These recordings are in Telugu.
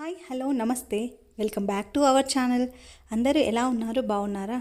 హాయ్ హలో నమస్తే. Welcome back to our channel. అందరూ ఎలా ఉన్నారు? బాగున్నారా?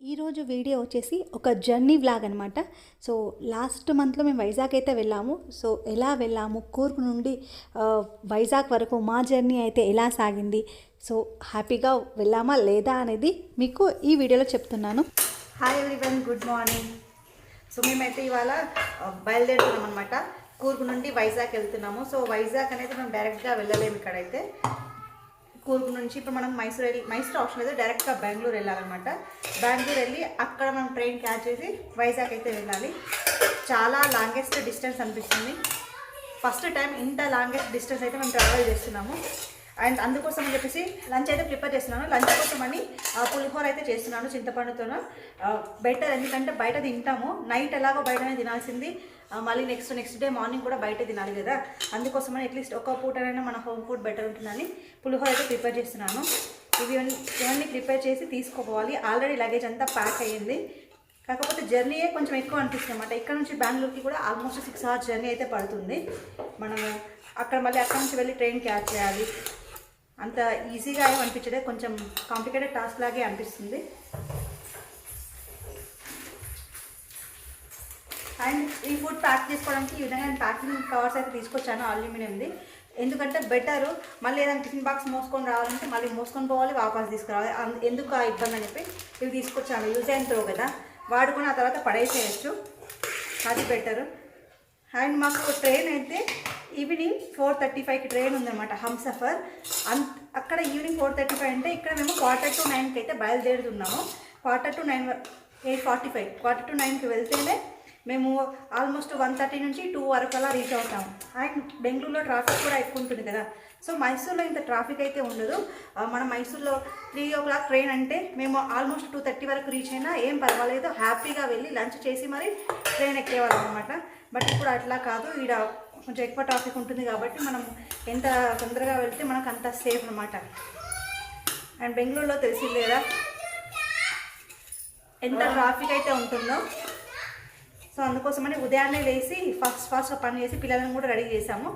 ఈరోజు వీడియో వచ్చేసి ఒక జర్నీ వ్లాగ్ అనమాట సో లాస్ట్ మంత్లో మేము వైజాగ్ అయితే వెళ్ళాము. సో ఎలా వెళ్ళాము? కూర్పు నుండి వైజాగ్ వరకు మా జర్నీ అయితే ఎలా సాగింది? సో హ్యాపీగా వెళ్ళామా లేదా అనేది మీకు ఈ వీడియోలో చెప్తున్నాను. Hi everyone good morning so మేమైతే ఇవాళ బయలుదేరుతున్నాం అనమాట కూర్గ్ నుండి వైజాగ్ వెళ్తున్నాము. సో వైజాగ్ అనేది మనం డైరెక్ట్గా వెళ్ళలేము ఇక్కడైతే. కూర్గ్ నుంచి ఇప్పుడు మనం మైసూర్ వెళ్ళి మైసూర్ ఆప్షన్ అయితే డైరెక్ట్గా బెంగళూరు వెళ్ళాలన్నమాట. బెంగళూరు వెళ్ళి అక్కడ మనం ట్రైన్ క్యాచ్ చేసి వైజాగ్ అయితే వెళ్ళాలి. చాలా లాంగెస్ట్ డిస్టెన్స్ అనిపిస్తుంది. ఫస్ట్ టైం ఇంత లాంగెస్ట్ డిస్టెన్స్ అయితే మేము ట్రావెల్ చేస్తున్నాము. అండ్ అందుకోసం అని చెప్పేసి లంచ్ అయితే ప్రిపేర్ చేస్తున్నాను. లంచ్ కోసం అని పులిహోర అయితే చేస్తున్నాను చింతపండుతోన. బెటర్ ఎందుకంటే బయట తింటాము. నైట్ ఎలాగో బయటనే తినాల్సింది. మళ్ళీ నెక్స్ట్ నెక్స్ట్ డే మార్నింగ్ కూడా బయట తినాలి కదా. అందుకోసమని అట్లీస్ట్ ఒక పూటనైనా మన హోమ్ ఫుడ్ బెటర్ ఉంటుందని పులిహోర అయితే ప్రిపేర్ చేస్తున్నాను. ఇవి ఇవన్నీ ప్రిపేర్ చేసి తీసుకోపోవాలి ఆల్రెడీ లగేజ్ అంతా ప్యాక్ అయ్యింది. కాకపోతే జర్నీయే కొంచెం ఎక్కువ అనిపిస్తుంది అనమాట ఇక్కడ నుంచి బెంగళూరుకి కూడా ఆల్మోస్ట్ సిక్స్ అవర్స్ జర్నీ అయితే పడుతుంది. మనము అక్కడ మళ్ళీ అక్కడ నుంచి వెళ్ళి ట్రైన్ క్యాచ్ చేయాలి. అంత ఈజీగా ఏం అనిపించదే కొంచెం కాంప్లికేటెడ్ టాస్క్ లాగే అనిపిస్తుంది. అండ్ ఈ ఫుడ్ ప్యాక్ చేసుకోవడానికి ఈ విధంగా నేను ప్యాకింగ్ కవర్స్ అయితే తీసుకొచ్చాను అల్యూమినియంది ఎందుకంటే బెటర్ మళ్ళీ ఏదైనా టిఫిన్ బాక్స్ మోసుకొని రావాలంటే మళ్ళీ మోసుకొని పోవాలి వాపస్ తీసుకురావాలి. ఎందుకు ఆ ఇబ్బంది అని చెప్పి ఇవి తీసుకొచ్చాను. యూజ్ అయిన త్రో కదా. వాడుకొని ఆ తర్వాత పడేసేయచ్చు. అది బెటర్ అండ్ మాకు ట్రైన్ అయితే ఈవినింగ్ ఫోర్ థర్టీ ఫైవ్కి ట్రైన్ ఉందన్నమాట హంసఫర్. అంత అక్కడ ఈవినింగ్ ఫోర్ థర్టీ ఫైవ్ అంటే ఇక్కడ మేము క్వార్టర్ టు నైన్కి అయితే బయలుదేరుతున్నాము. Quarter to nine eight forty five quarter to నైన్కి వెళ్తేనే మేము ఆల్మోస్ట్ వన్ థర్టీ నుంచి టూ వరకు అలా రీచ్ అవుతాము. అండ్ బెంగళూరులో ట్రాఫిక్ కూడా ఎక్కువ ఉంటుంది కదా సో మైసూర్లో ఇంత ట్రాఫిక్ అయితే ఉండదు. మన మైసూర్లో త్రీ ఓ క్లాక్ ట్రైన్ అంటే మేము ఆల్మోస్ట్ టూ థర్టీ వరకు రీచ్ అయినా ఏం పర్వాలేదు హ్యాపీగా వెళ్ళి లంచ్ చేసి మరి ట్రైన్ ఎక్కేవాళ్ళం అనమాట బట్ ఇప్పుడు అట్లా కాదు. ఈడ కొంచెం ఎక్కువ ట్రాఫిక్ ఉంటుంది కాబట్టి మనం ఎంత తొందరగా వెళ్తే మనకు అంత సేఫ్ అనమాట అండ్ బెంగళూరులో తెలిసింది లేదా ఎంత ట్రాఫిక్ అయితే ఉంటుందో. సో అందుకోసమని ఉదయాన్నే లేచి ఫాస్ట్ ఫాస్ట్గా పని చేసి పిల్లలను కూడా రెడీ చేసాము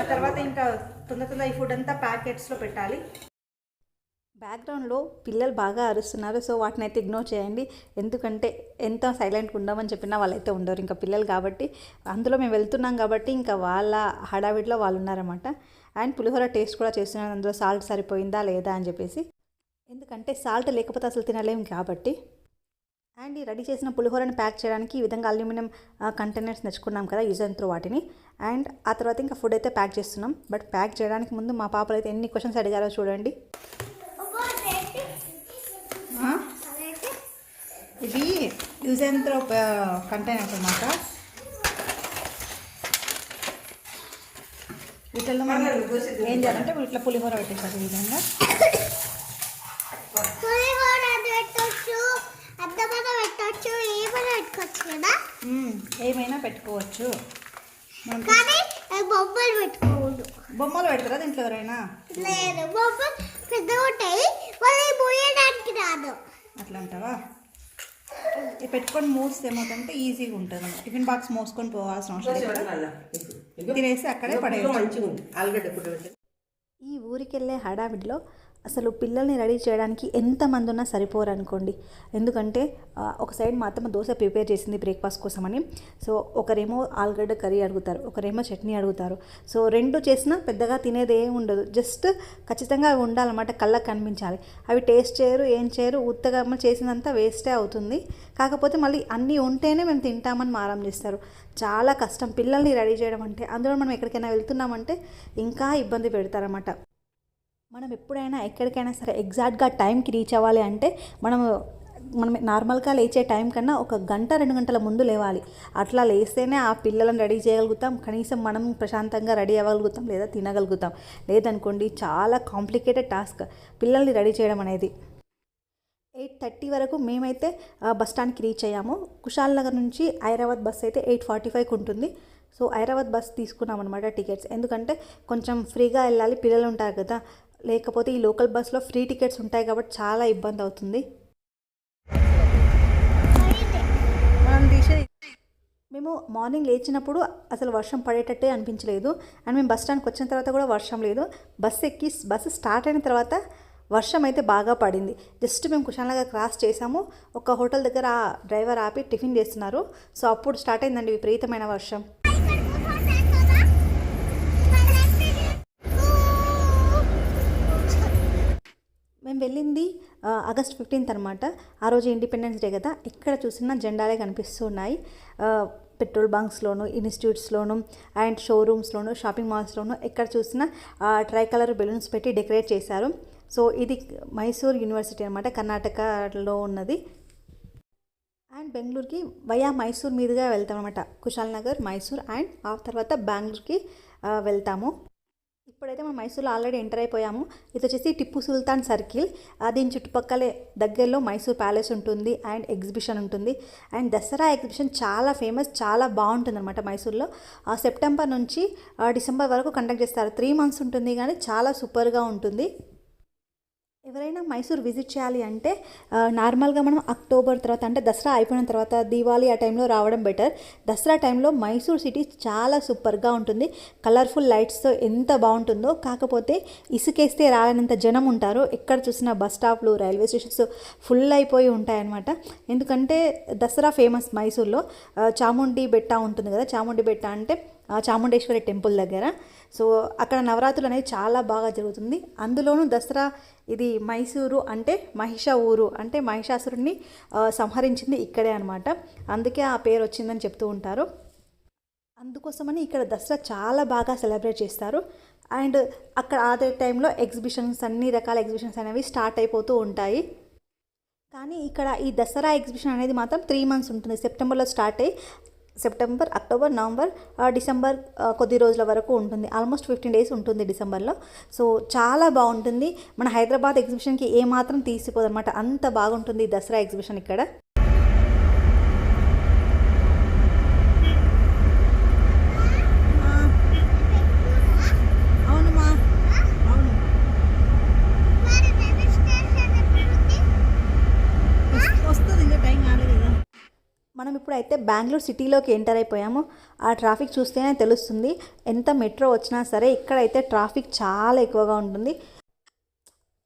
ఆ తర్వాత ఇంకా తొందర తొందర ఈ ఫుడ్ అంతా ప్యాకెట్స్లో పెట్టాలి. బ్యాక్గ్రౌండ్లో పిల్లలు బాగా అరుస్తున్నారు. సో వాటిని అయితే ఇగ్నోర్ చేయండి. ఎందుకంటే ఎంత సైలెంట్గా ఉండమని చెప్పినా వాళ్ళైతే ఉండరు. ఇంకా పిల్లలు కాబట్టి అందులో మేము వెళ్తున్నాం కాబట్టి ఇంకా వాళ్ళ హడావిడిలో వాళ్ళు ఉన్నారన్నమాట. అండ్ పులిహోర టేస్ట్ కూడా చేస్తున్నాను. అందులో సాల్ట్ సరిపోయిందా లేదా అని చెప్పేసి. ఎందుకంటే సాల్ట్ లేకపోతే అసలు తినలేము కాబట్టి. అండ్ ఈ రెడీ చేసిన పులిహోరని ప్యాక్ చేయడానికి ఈ విధంగా అల్యూమినియం కంటైనర్స్ తెచ్చుకున్నాం కదా యూజ్ అండ్ త్రూ వాటిని అండ్ ఆ తర్వాత ఇంకా ఫుడ్ అయితే ప్యాక్ చేస్తున్నాం. బట్ ప్యాక్ చేయడానికి ముందు మా పాపలు అయితే ఎన్ని క్వశ్చన్స్ అడిగారో చూడండి. ఇవి యూజ్ అండ్ త్రో కంటైనర్స్ అనమాట వీటిల్లో మనం ఏం చేయాలంటే ఇట్లా పులిహోర పెట్టేసారు ఈ విధంగా. పులిహోర పెట్టచ్చు అద్దమన పెట్టచ్చు ఏమైనా పెట్టుకోవచ్చు బొమ్మలు పెట్టుకోవద్దు బొమ్మలు పెడతారా దీంట్లో ఎవరైనా? లేదు బొమ్మలు పెద్దగా ఉంటాయి రాదు. అట్లా అంటావా? ఇది పెట్టుకొని మోస్తే ఏమవుతుందంటే ఈజీగా ఉంటుంది టిఫిన్ బాక్స్ మోసుకొని పోవాల్సిన అవసరం లేదు. తినేసి అక్కడే పడేయచ్చు మంచిగా ఉంది ఆలుగడ్డ ఫుడ్ పెట్టి. ఈ ఊరికి వెళ్ళే హడావిడిలో అసలు పిల్లల్ని రెడీ చేయడానికి ఎంతమంది ఉన్నా సరిపోరు అనుకోండి. ఎందుకంటే ఒక సైడ్ మా అత్తమ్మ దోశ ప్రిపేర్ చేసింది బ్రేక్ఫాస్ట్ కోసమని. సో ఒకరేమో ఆలుగడ్డ కర్రీ అడుగుతారు ఒకరేమో చట్నీ అడుగుతారు. సో రెండు చేసినా పెద్దగా తినేది ఏమి ఉండదు. జస్ట్ ఖచ్చితంగా అవి ఉండాలన్నమాట కళ్ళకు కనిపించాలి. అవి టేస్ట్ చేయరు ఏం చేయరు ఉత్తగా అమ్మ చేసినంత వేస్టే అవుతుంది. కాకపోతే మళ్ళీ అన్నీ ఉంటేనే మేము తింటామని మారం చేస్తారు. చాలా కష్టం. పిల్లల్ని రెడీ చేయడం అంటే అందులో మనం ఎక్కడికైనా వెళ్తున్నామంటే ఇంకా ఇబ్బంది పెడతారన్నమాట. మనం ఎప్పుడైనా ఎక్కడికైనా సరే ఎగ్జాక్ట్గా టైంకి రీచ్ అవ్వాలి అంటే మనం మనం నార్మల్గా లేచే టైం కన్నా ఒక గంట రెండు గంటల ముందు లేవాలి. అట్లా లేస్తేనే ఆ పిల్లలను రెడీ చేయగలుగుతాం. కనీసం మనం ప్రశాంతంగా రెడీ అవ్వగలుగుతాం లేదా తినగలుగుతాం. లేదనుకోండి చాలా కాంప్లికేటెడ్ టాస్క్ పిల్లల్ని రెడీ చేయడం అనేది. ఎయిట్ థర్టీ వరకు మేమైతే ఆ, బస్ స్టాండ్కి రీచ్ అయ్యాము. కుషాల్ నగర్ నుంచి హైదరాబాద్ బస్ అయితే ఎయిట్ ఫార్టీ ఫైవ్కి ఉంటుంది. సో హైదరాబాద్ బస్ తీసుకున్నాం అనమాట టికెట్స్. ఎందుకంటే కొంచెం ఫ్రీగా వెళ్ళాలి పిల్లలు ఉంటారు కదా. లేకపోతే ఈ లోకల్ బస్లో ఫ్రీ టికెట్స్ ఉంటాయి కాబట్టి చాలా ఇబ్బంది అవుతుంది. మనం తీసేది మేము మార్నింగ్ లేచినప్పుడు అసలు వర్షం పడేటట్టే అనిపించలేదు. అండ్ మేము బస్ స్టాండ్కి వచ్చిన తర్వాత కూడా వర్షం లేదు. బస్సు ఎక్కి బస్సు స్టార్ట్ అయిన తర్వాత వర్షం అయితే బాగా పడింది. జస్ట్ మేము కుషాన్లాగా క్రాస్ చేసాము. ఒక హోటల్ దగ్గర ఆ డ్రైవర్ ఆపి టిఫిన్ చేస్తున్నారు. సో అప్పుడు స్టార్ట్ అయిందండి విపరీతమైన వర్షం. మేము వెళ్ళింది ఆగస్ట్ ఫిఫ్టీన్త్ అనమాట ఆ రోజు ఇండిపెండెన్స్ డే కదా ఎక్కడ చూసినా జెండాలే కనిపిస్తూ ఉన్నాయి. పెట్రోల్ బంక్స్లోను ఇన్స్టిట్యూట్స్లోను అండ్ షోరూమ్స్లోను షాపింగ్ మాల్స్లోను ఎక్కడ చూసినా ట్రై కలర్ బెలూన్స్ పెట్టి డెకరేట్ చేశారు. సో ఇది మైసూర్ యూనివర్సిటీ అనమాట కర్ణాటకలో ఉన్నది. అండ్ బెంగళూరుకి వయా మైసూర్ మీదుగా వెళ్తాం అనమాట కుశాల్ నగర్ మైసూర్ అండ్ ఆ తర్వాత బెంగళూరుకి వెళ్తాము. ఇప్పుడైతే మనం మైసూర్లో ఆల్రెడీ ఎంటర్ అయిపోయాము. ఇది వచ్చేసి టిప్పు సుల్తాన్ సర్కిల్. దీని చుట్టుపక్కలే దగ్గరలో మైసూర్ ప్యాలెస్ ఉంటుంది అండ్ ఎగ్జిబిషన్ ఉంటుంది. అండ్ దసరా ఎగ్జిబిషన్ చాలా ఫేమస్ చాలా బాగుంటుంది అనమాట మైసూర్లో. ఆ, సెప్టెంబర్ నుంచి డిసెంబర్ వరకు కండక్ట్ చేస్తారు. త్రీ మంత్స్ ఉంటుంది కానీ చాలా సూపర్గా ఉంటుంది. ఎవరైనా మైసూర్ విజిట్ చేయాలి అంటే నార్మల్గా మనం అక్టోబర్ తర్వాత అంటే దసరా అయిపోయిన తర్వాత దీవాళి ఆ టైంలో రావడం బెటర్. దసరా టైంలో మైసూర్ సిటీ చాలా సూపర్గా ఉంటుంది. కలర్ఫుల్ లైట్స్తో ఎంత బాగుంటుందో కాకపోతే ఇసుకేస్తే రాలనంత జనం ఉంటారు. ఎక్కడ చూసినా బస్ స్టాప్లు రైల్వే స్టేషన్స్ ఫుల్ అయిపోయి ఉంటాయన్నమాట. ఎందుకంటే దసరా ఫేమస్ మైసూర్లో. చాముండి బెట్ట ఉంటుంది కదా చాముండి బెట్ట అంటే చాముండేశ్వరి టెంపుల్ దగ్గర. సో అక్కడ నవరాత్రులు అనేది చాలా బాగా జరుగుతుంది. అందులోనూ దసరా ఇది మైసూరు అంటే మహిష ఊరు అంటే మహిషాసురుడిని సంహరించింది ఇక్కడే అనమాట అందుకే ఆ పేరు వచ్చిందని చెప్తూ ఉంటారు. అందుకోసమని ఇక్కడ దసరా చాలా బాగా సెలబ్రేట్ చేస్తారు. అండ్ అక్కడ అదే టైంలో ఎగ్జిబిషన్స్ అన్ని రకాల ఎగ్జిబిషన్స్ అనేవి స్టార్ట్ అయిపోతూ ఉంటాయి. కానీ ఇక్కడ ఈ దసరా ఎగ్జిబిషన్ అనేది మాత్రం త్రీ మంత్స్ ఉంటుంది. సెప్టెంబర్లో స్టార్ట్ అయ్యి సెప్టెంబర్ అక్టోబర్ నవంబర్ డిసెంబర్ కొద్ది రోజుల వరకు ఉంటుంది. ఆల్మోస్ట్ ఫిఫ్టీన్ డేస్ ఉంటుంది డిసెంబర్లో. సో చాలా బాగుంటుంది. మన హైదరాబాద్ ఎగ్జిబిషన్కి ఏమాత్రం తీసిపోదనమాట అంత బాగుంటుంది దసరా ఎగ్జిబిషన్ ఇక్కడ అవునమ్మా అవును మరి రిజిస్ట్రేషన్ ఎప్పుడు వస్తుంది ఇంకా టైం కాలేదు కదా మనం ఇప్పుడైతే బెంగళూరు సిటీలోకి ఎంటర్ అయిపోయాము. ఆ ట్రాఫిక్ చూస్తేనే తెలుస్తుంది. ఎంత మెట్రో వచ్చినా సరే ఇక్కడైతే ట్రాఫిక్ చాలా ఎక్కువగా ఉంటుంది.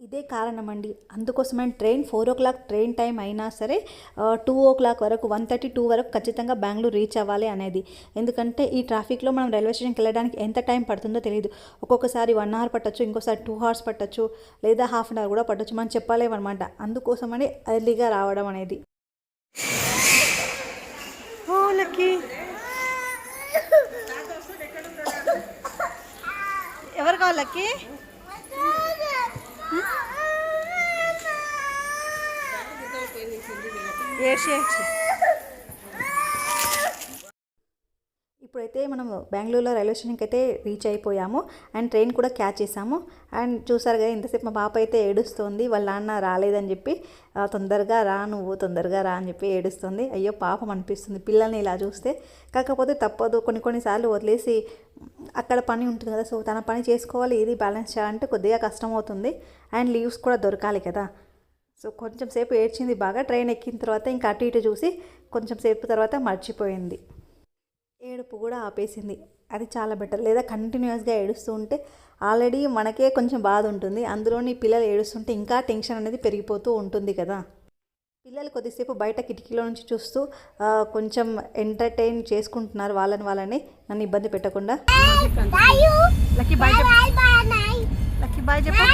ఇదే కారణం అండి అందుకోసమే train four o'clock train time అయినా సరే టూ ఓ క్లాక్ వరకు వన్ థర్టీ టూ వరకు ఖచ్చితంగా బెంగళూరు రీచ్ అవ్వాలి అనేది. ఎందుకంటే ఈ ట్రాఫిక్లో మనం రైల్వే స్టేషన్కి వెళ్ళడానికి ఎంత టైం పడుతుందో తెలియదు. ఒక్కొక్కసారి వన్ అవర్ పట్టొచ్చు ఇంకోసారి టూ అవర్స్ పట్టొచ్చు లేదా హాఫ్ అన్ అవర్ కూడా పట్టొచ్చు మనం చెప్పలేమన్నమాట. అందుకోసమని ఎర్లీగా రావడం అనేది. ఓ ఎవరు కావాలి ఏడ్చి ఏడ్చి. అయితే మనం బెంగళూరులో రైల్వే స్టేషన్కి అయితే రీచ్ అయిపోయాము. అండ్ ట్రైన్ కూడా క్యాచ్ చేసాము అండ్ చూసారు కదా ఇంతసేపు మా పాప అయితే ఏడుస్తుంది. వాళ్ళ నాన్న రాలేదని చెప్పి తొందరగా రా నువ్వు తొందరగా రా అని చెప్పి ఏడుస్తుంది. అయ్యో పాపం అనిపిస్తుంది పిల్లల్ని ఇలా చూస్తే. కాకపోతే తప్పదు. కొన్ని కొన్నిసార్లు వదిలేసి అక్కడ పని ఉంటుంది కదా సో తన పని చేసుకోవాలి ఇది బ్యాలెన్స్ చేయాలంటే కొద్దిగా కష్టం అవుతుంది అండ్ లీవ్స్ కూడా దొరకాలి కదా. సో కొంచెం సేపు ఏడ్చింది బాగా. ట్రైన్ ఎక్కిన తర్వాత ఇంకా అటు ఇటు చూసి కొంచెం సేపు తర్వాత మర్చిపోయింది. ఏడుపు కూడా ఆపేసింది. అది చాలా బెటర్. లేదా కంటిన్యూస్గా ఏడుస్తూ ఉంటే ఆల్రెడీ మనకే కొంచెం బాధ ఉంటుంది. అందులోని పిల్లలు ఏడుస్తుంటే ఇంకా టెన్షన్ అనేది పెరిగిపోతూ ఉంటుంది కదా. పిల్లలు కొద్దిసేపు బయట కిటికీలో నుంచి చూస్తూ కొంచెం ఎంటర్టైన్ చేసుకుంటున్నారు వాళ్ళని వాళ్ళని. నన్ను ఇబ్బంది పెట్టకుండా! లక్కీ బాయ్ Bye చెప్పు.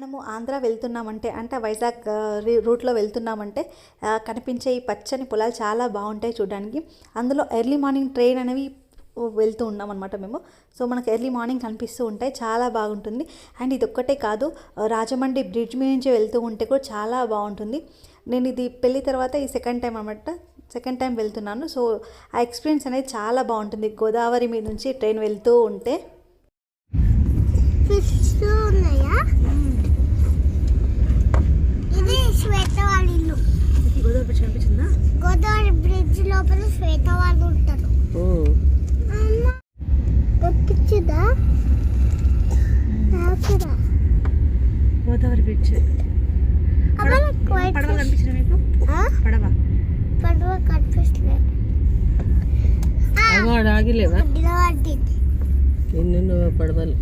మనము ఆంధ్ర వెళ్తున్నామంటే అంటే వైజాగ్ రూట్లో వెళ్తున్నామంటే కనిపించే ఈ పచ్చని పొలాలు చాలా బాగుంటాయి చూడడానికి. అందులో ఎర్లీ మార్నింగ్ ట్రైన్ అనేవి వెళ్తూ ఉన్నాం అనమాట మేము. సో మనకు ఎర్లీ మార్నింగ్ కనిపిస్తూ ఉంటాయి చాలా బాగుంటుంది. అండ్ ఇది ఒక్కటే కాదు రాజమండ్రి బ్రిడ్జ్ మీద నుంచి వెళ్తూ ఉంటే కూడా చాలా బాగుంటుంది. నేను ఇది పెళ్ళి తర్వాత ఈ సెకండ్ టైం అనమాట సెకండ్ టైం వెళ్తున్నాను. సో ఆ ఎక్స్పీరియన్స్ అనేది చాలా బాగుంటుంది. గోదావరి మీద నుంచి ట్రైన్ వెళ్తూ ఉంటే. చెట్లు ఇది శ్వేత గోదావరి బ్రిడ్జ్ కనిపించిందా గోదావరి బ్రిడ్జ్ లోపల శ్వేత వాళ్ళు ఉంటారు కనిపించదా గోదావరి బ్రిడ్జ్. పడవ కనిపించింది మీకు? పడవ. పడవ కనిపిస్తుంది ఆగిలేవా? పడవలు.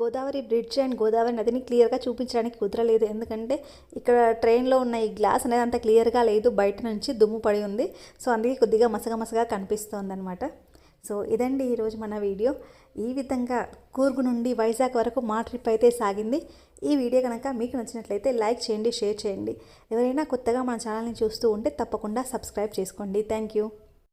గోదావరి బ్రిడ్జ్ అండ్ గోదావరి నదిని క్లియర్గా చూపించడానికి కుదరలేదు. ఎందుకంటే ఇక్కడ ట్రైన్లో ఉన్న ఈ గ్లాస్ అనేది అంత క్లియర్గా లేదు. బయట నుంచి దుమ్ము పడి ఉంది. సో అందుకే కొద్దిగా మసగా మసగా కనిపిస్తోంది అనమాట సో ఇదండి ఈరోజు మన వీడియో. ఈ విధంగా కూర్గు నుండి వైజాగ్ వరకు మా ట్రిప్ అయితే సాగింది. ఈ వీడియో కనుక మీకు నచ్చినట్లయితే లైక్ చేయండి షేర్ చేయండి. ఎవరైనా కొత్తగా మన ఛానల్ని చూస్తూ ఉంటే తప్పకుండా సబ్స్క్రైబ్ చేసుకోండి. Thank you.